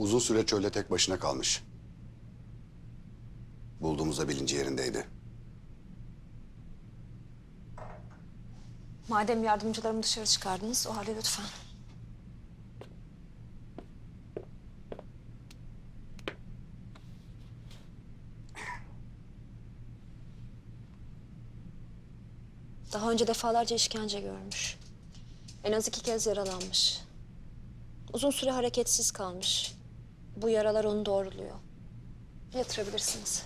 Uzun süre çölde tek başına kalmış. Bulduğumuzda bilinci yerindeydi. Madem yardımcılarımı dışarı çıkardınız, o halde lütfen. Daha önce defalarca işkence görmüş. En az iki kez yaralanmış. Uzun süre hareketsiz kalmış. Bu yaralar onu doğruluyor. Yatırabilirsiniz.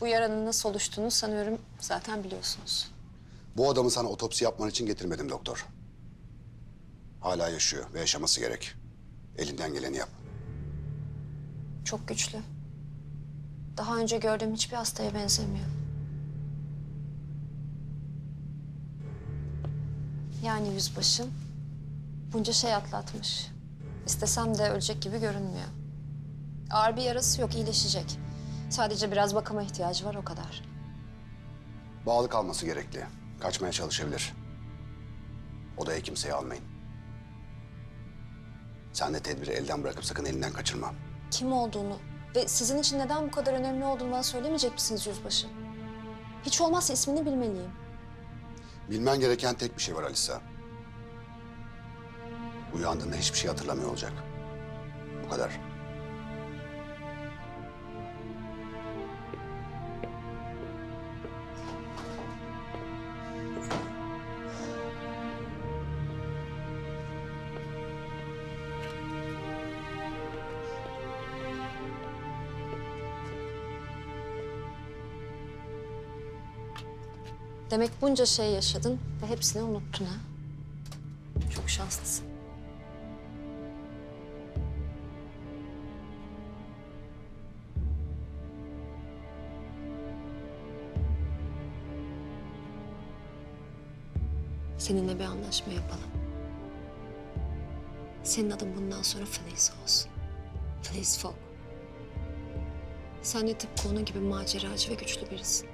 Bu yaranın nasıl oluştuğunu sanıyorum zaten biliyorsunuz. Bu adamı sana otopsi yapman için getirmedim doktor. Hala yaşıyor ve yaşaması gerek. Elinden geleni yap. Çok güçlü. Daha önce gördüğüm hiçbir hastaya benzemiyor. Yani yüzbaşım bunca şey atlatmış. İstesem de ölecek gibi görünmüyor. Ağır bir yarası yok, iyileşecek. Sadece biraz bakıma ihtiyacı var, o kadar. Bağlı kalması gerekli. Kaçmaya çalışabilir. Odaya kimseyi almayın. Sen de tedbiri elden bırakıp sakın elinden kaçırma. Kim olduğunu ve sizin için neden bu kadar önemli olduğunu bana söylemeyecek misiniz yüzbaşı? Hiç olmazsa ismini bilmeliyim. Bilmen gereken tek bir şey var Alisa. Uyandığında hiçbir şey hatırlamıyor olacak. Bu kadar. Demek bunca şey yaşadın ve hepsini unuttun ha? Çok şanslısın. Seninle bir anlaşma yapalım. Senin adın bundan sonra Feliz olsun. Feliz Fogg. Sen de tıpkı onun gibi maceracı ve güçlü birisin.